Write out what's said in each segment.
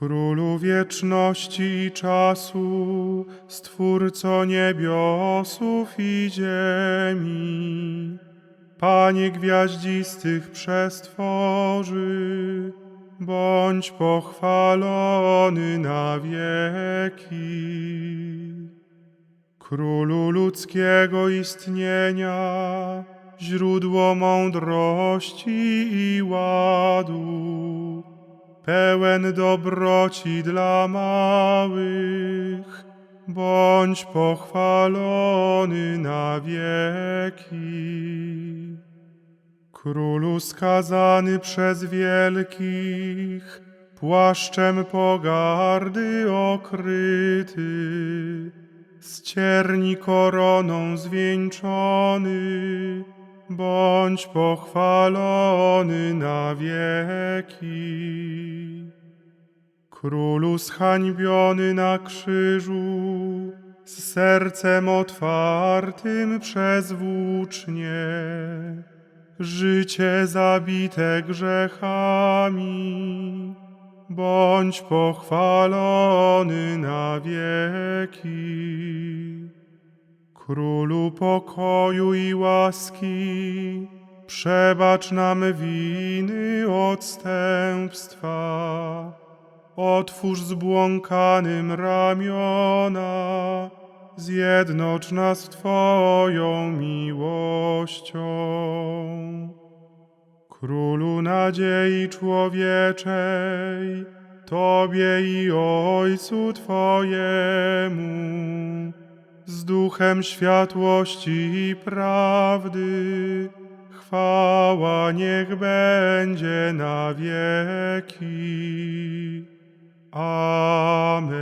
Królu wieczności i czasu, Stwórco niebiosów i ziemi, Panie gwiaździstych przestworzy, bądź pochwalony na wieki. Królu ludzkiego istnienia, źródło mądrości i ładu, pełen dobroci dla małych, bądź pochwalony na wieki. Królu skazany przez wielkich, płaszczem pogardy okryty, z cierni koroną zwieńczony, bądź pochwalony na wieki. Królu zhańbiony na krzyżu, z sercem otwartym przez włócznie, życie zabite grzechami, bądź pochwalony na wieki. Królu pokoju i łaski, przebacz nam winy odstępstwa. Otwórz zbłąkanym ramiona, zjednocz nas Twoją miłością. Królu nadziei człowieczej, Tobie i Ojcu Twojemu, z duchem światłości i prawdy, chwała niech będzie na wieki. Amen.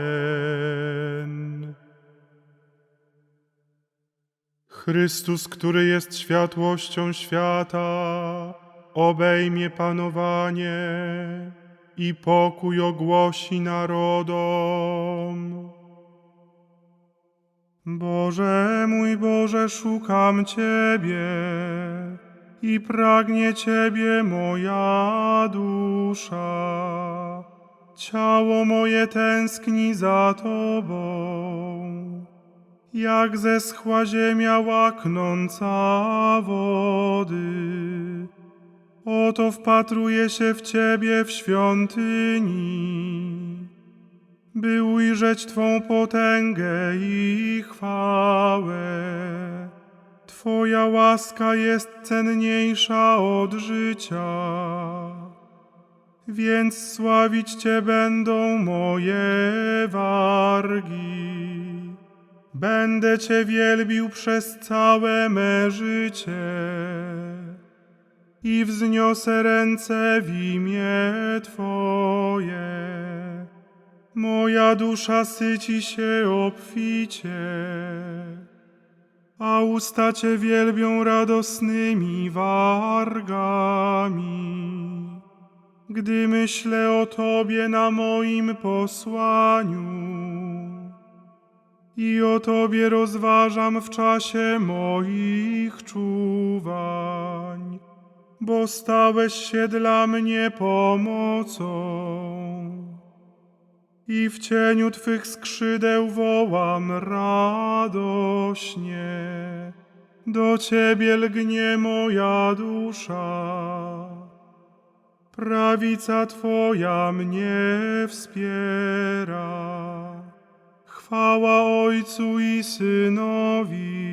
Chrystus, który jest światłością świata, obejmie panowanie i pokój ogłosi narodom. Boże mój Boże, szukam Ciebie i pragnie Ciebie moja dusza. Ciało moje tęskni za Tobą, jak zeschła ziemia łaknąca wody. Oto wpatruję się w Ciebie w świątyni by ujrzeć Twą potęgę i chwałę. Twoja łaska jest cenniejsza od życia, więc sławić Cię będą moje wargi. Będę Cię wielbił przez całe me życie i wzniosę ręce w imię Twoje. Moja dusza syci się obficie, a usta Cię wielbią radosnymi wargami. Gdy myślę o Tobie na moim posłaniu i o Tobie rozważam w czasie moich czuwań, bo stałeś się dla mnie pomocą i w cieniu Twych skrzydeł wołam radośnie. Do Ciebie lgnie moja dusza. Prawica Twoja mnie wspiera. Chwała Ojcu i Synowi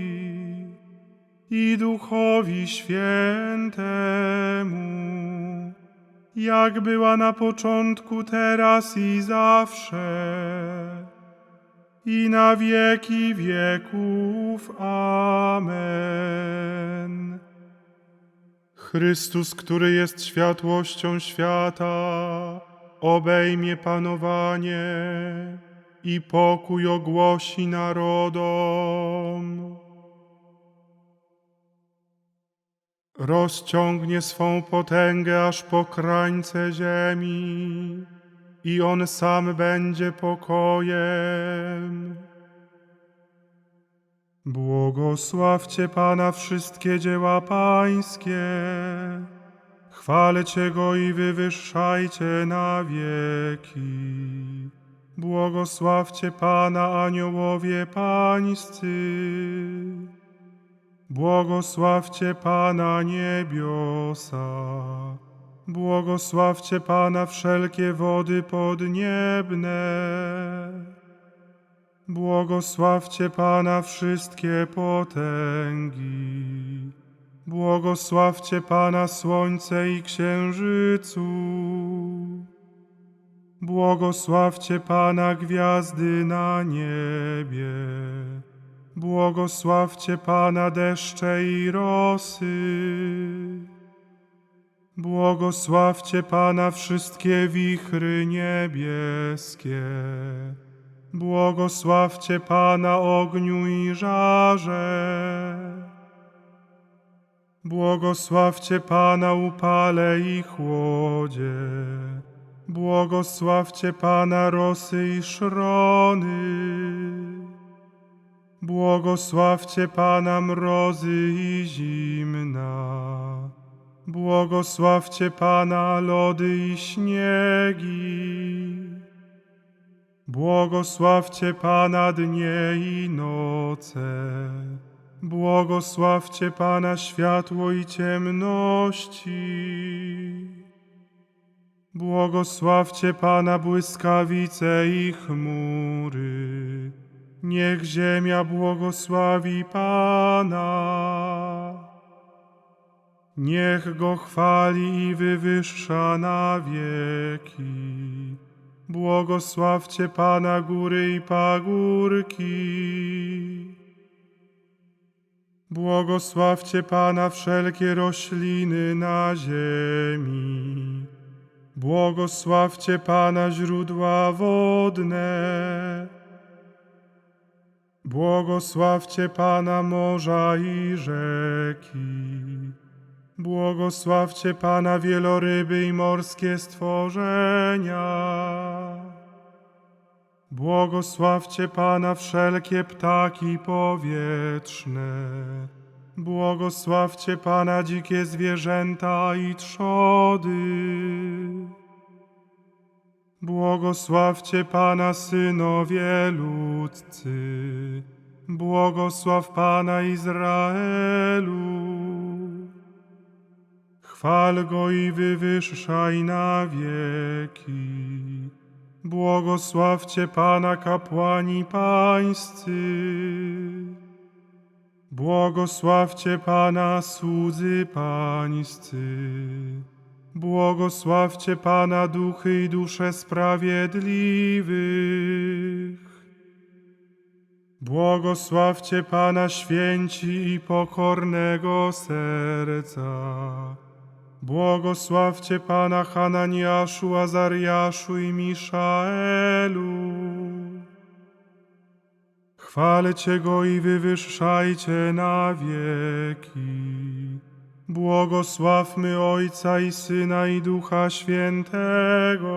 i Duchowi Świętemu jak była na początku, teraz i zawsze, i na wieki wieków. Amen. Chrystus, który jest światłością świata, obejmie panowanie i pokój ogłosi narodom. Rozciągnie swą potęgę aż po krańce ziemi i on sam będzie pokojem. Błogosławcie Pana wszystkie dzieła Pańskie, chwalcie Go i wywyższajcie na wieki. Błogosławcie Pana aniołowie pańscy, błogosławcie Pana niebiosa, błogosławcie Pana wszelkie wody podniebne. Błogosławcie Pana wszystkie potęgi. Błogosławcie Pana słońce i księżycu. Błogosławcie Pana gwiazdy na niebie. Błogosławcie Pana deszcze i rosy. Błogosławcie Pana wszystkie wichry niebieskie. Błogosławcie Pana ogniu i żarze. Błogosławcie Pana upale i chłodzie. Błogosławcie Pana rosy i szrony. Błogosławcie Pana mrozy i zimna. Błogosławcie Pana lody i śniegi. Błogosławcie Pana dnie i noce. Błogosławcie Pana światło i ciemności. Błogosławcie Pana błyskawice i chmury. Niech ziemia błogosławi Pana. Niech Go chwali i wywyższa na wieki. Błogosławcie Pana góry i pagórki. Błogosławcie Pana wszelkie rośliny na ziemi. Błogosławcie Pana źródła wodne. Błogosławcie Pana morza i rzeki. Błogosławcie Pana wieloryby i morskie stworzenia. Błogosławcie Pana wszelkie ptaki powietrzne. Błogosławcie Pana dzikie zwierzęta i trzody. Błogosławcie Pana synowie ludzcy. Błogosław Pana Izraelu. Chwal Go i wywyższaj na wieki. Błogosławcie Pana kapłani pańscy. Błogosławcie Pana słudzy pańscy. Błogosławcie Pana duchy i dusze sprawiedliwych. Błogosławcie Pana święci i pokornego serca. Błogosławcie Pana Hananiaszu, Azariaszu i Miszaelu. Chwalcie Go i wywyższajcie na wieki. Błogosławmy Ojca i Syna i Ducha Świętego.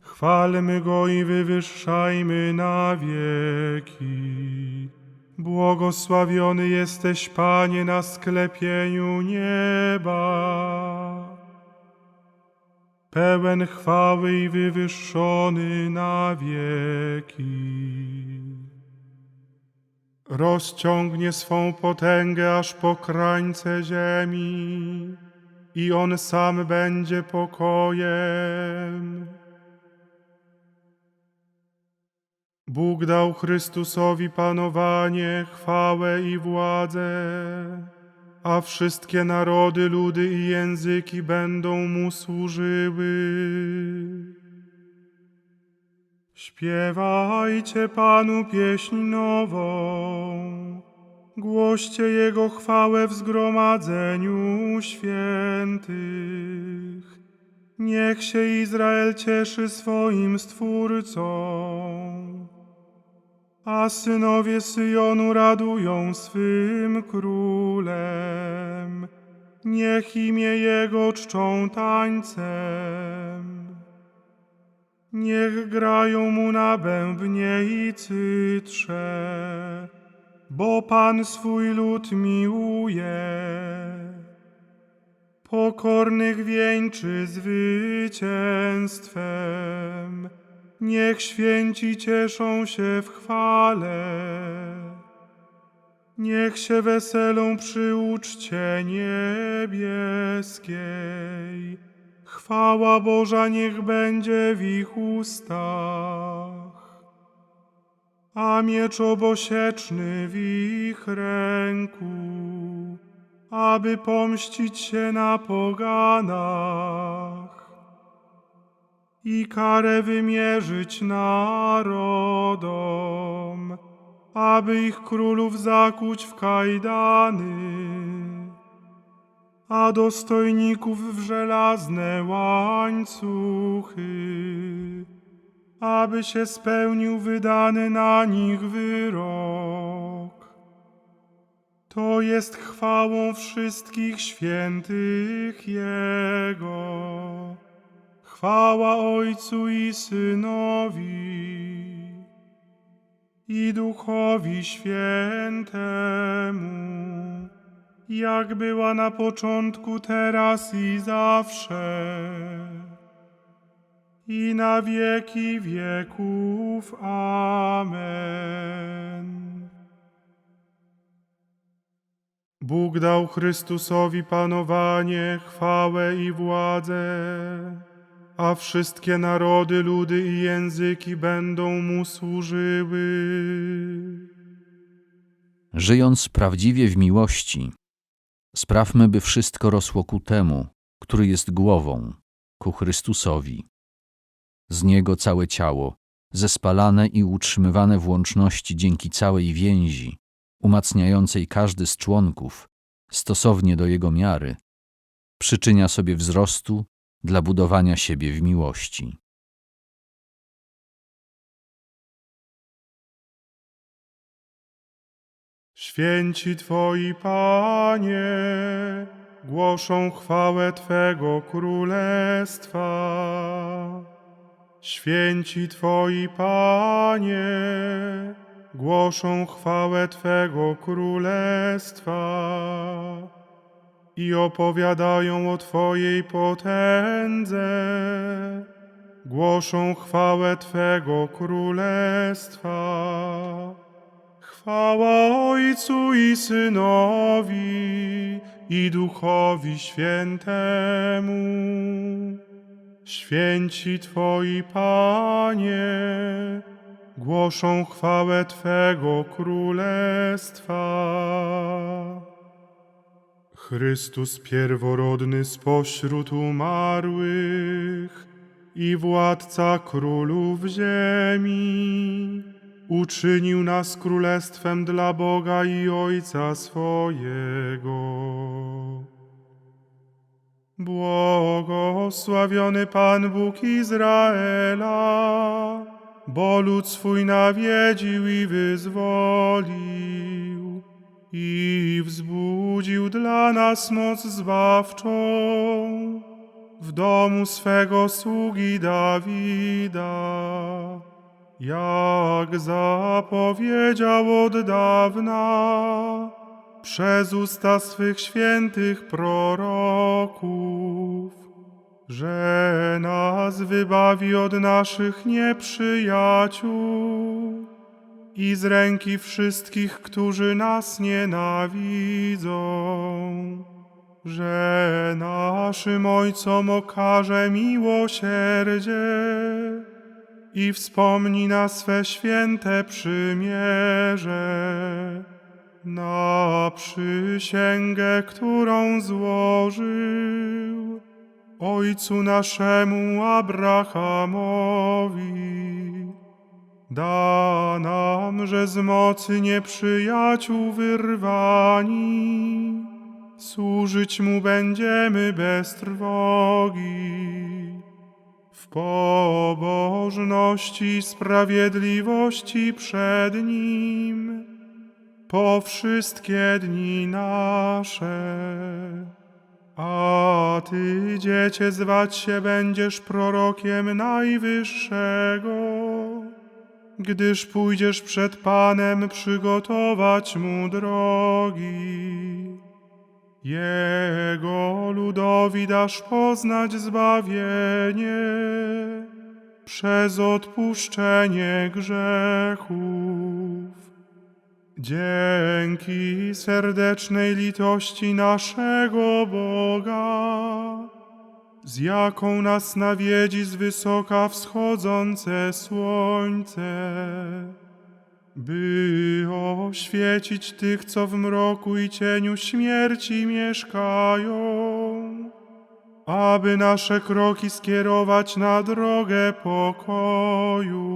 Chwalmy Go i wywyższajmy na wieki. Błogosławiony jesteś, Panie, na sklepieniu nieba. Pełen chwały i wywyższony na wieki. Rozciągnie swą potęgę aż po krańce ziemi i On sam będzie pokojem. Bóg dał Chrystusowi panowanie, chwałę i władzę, a wszystkie narody, ludy i języki będą Mu służyły. Śpiewajcie Panu pieśń nową, głoście Jego chwałę w zgromadzeniu świętych. Niech się Izrael cieszy swoim Stwórcą, a synowie Syjonu radują swym królem. Niech imię Jego czczą tańcem. Niech grają mu na bębnie i cytrze, bo Pan swój lud miłuje. Pokornych wieńczy zwycięstwem, niech święci cieszą się w chwale. Niech się weselą przy uczcie niebieskiej. Chwała Boża niech będzie w ich ustach. A miecz obosieczny w ich ręku, aby pomścić się na poganach i karę wymierzyć narodom, aby ich królów zakuć w kajdany, a dostojników w żelazne łańcuchy, aby się spełnił wydany na nich wyrok. To jest chwałą wszystkich świętych Jego. Chwała Ojcu i Synowi i Duchowi Świętemu, jak była na początku, teraz i zawsze, i na wieki wieków. Amen. Bóg dał Chrystusowi panowanie, chwałę i władzę, a wszystkie narody, ludy i języki będą mu służyły. Żyjąc prawdziwie w miłości, sprawmy, by wszystko rosło ku temu, który jest głową, ku Chrystusowi. Z Niego całe ciało, zespalane i utrzymywane w łączności dzięki całej więzi, umacniającej każdy z członków, stosownie do Jego miary, przyczynia sobie wzrostu dla budowania siebie w miłości. Święci Twoi, Panie, głoszą chwałę Twego królestwa. Święci Twoi, Panie, głoszą chwałę Twego królestwa i opowiadają o Twojej potędze. Głoszą chwałę Twego królestwa. Chwała Ojcu i Synowi i Duchowi Świętemu. Święci Twoi, Panie, głoszą chwałę Twego Królestwa. Chrystus pierworodny spośród umarłych i władca królów ziemi, uczynił nas królestwem dla Boga i Ojca swojego. Błogosławiony Pan Bóg Izraela, bo lud swój nawiedził i wyzwolił i wzbudził dla nas moc zbawczą w domu swego sługi Dawida, jak zapowiedział od dawna przez usta swych świętych proroków, że nas wybawi od naszych nieprzyjaciół i z ręki wszystkich, którzy nas nienawidzą, że naszym Ojcom okaże miłosierdzie i wspomni na swe święte przymierze, na przysięgę, którą złożył Ojcu naszemu Abrahamowi. Da nam, że z mocy nieprzyjaciół wyrwani, służyć Mu będziemy bez trwogi pobożności i sprawiedliwości przed Nim po wszystkie dni nasze. A Ty, dziecię, zwać się będziesz prorokiem Najwyższego, gdyż pójdziesz przed Panem przygotować Mu drogi. Jego ludowi dasz poznać zbawienie przez odpuszczenie grzechów. Dzięki serdecznej litości naszego Boga, z jaką nas nawiedzi z wysoka wschodzące słońce, by oświecić tych, co w mroku i cieniu śmierci mieszkają, aby nasze kroki skierować na drogę pokoju.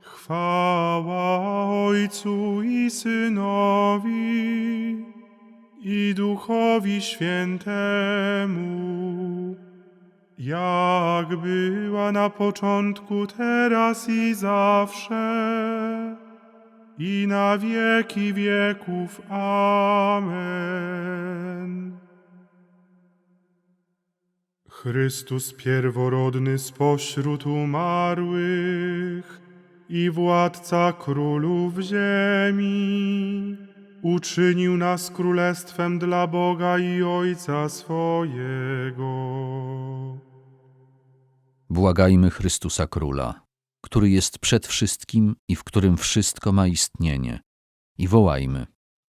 Chwała Ojcu i Synowi i Duchowi Świętemu, jak była na początku, teraz i zawsze, i na wieki wieków. Amen. Chrystus pierworodny spośród umarłych i władca królów ziemi, uczynił nas królestwem dla Boga i Ojca swojego. Błagajmy Chrystusa Króla, który jest przed wszystkim i w którym wszystko ma istnienie. I wołajmy.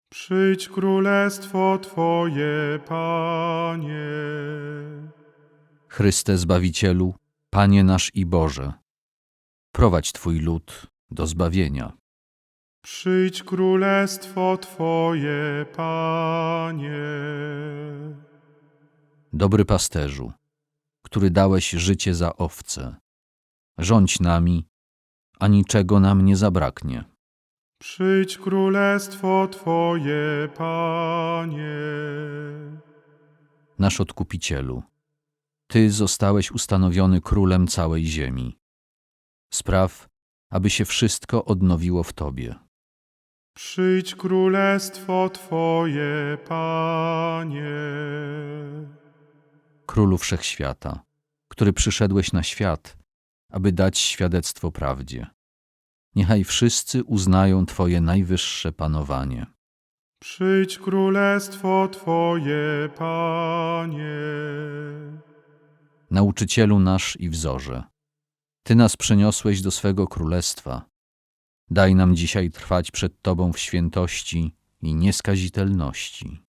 Przyjdź królestwo Twoje, Panie. Chryste Zbawicielu, Panie nasz i Boże, prowadź Twój lud do zbawienia. Przyjdź królestwo Twoje, Panie. Dobry pasterzu, który dałeś życie za owce, rządź nami, a niczego nam nie zabraknie. Przyjdź królestwo Twoje, Panie. Nasz Odkupicielu, Ty zostałeś ustanowiony królem całej ziemi. Spraw, aby się wszystko odnowiło w Tobie. Przyjdź królestwo Twoje, Panie. Królu Wszechświata, który przyszedłeś na świat, aby dać świadectwo prawdzie. Niechaj wszyscy uznają Twoje najwyższe panowanie. Przyjdź królestwo Twoje, Panie. Nauczycielu nasz i wzorze, Ty nas przeniosłeś do swego królestwa. Daj nam dzisiaj trwać przed Tobą w świętości i nieskazitelności.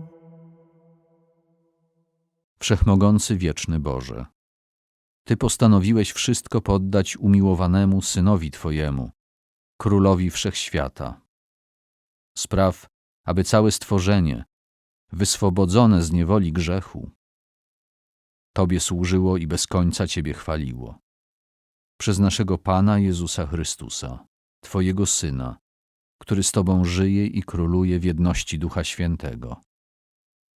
Wszechmogący wieczny Boże, Ty postanowiłeś wszystko poddać umiłowanemu Synowi Twojemu, Królowi Wszechświata. Spraw, aby całe stworzenie, wyswobodzone z niewoli grzechu, Tobie służyło i bez końca Ciebie chwaliło. Przez naszego Pana Jezusa Chrystusa, Twojego Syna, który z Tobą żyje i króluje w jedności Ducha Świętego.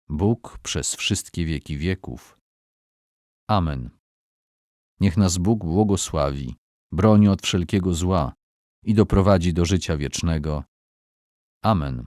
Bóg przez wszystkie wieki wieków. Amen. Niech nas Bóg błogosławi, broni od wszelkiego zła i doprowadzi do życia wiecznego. Amen.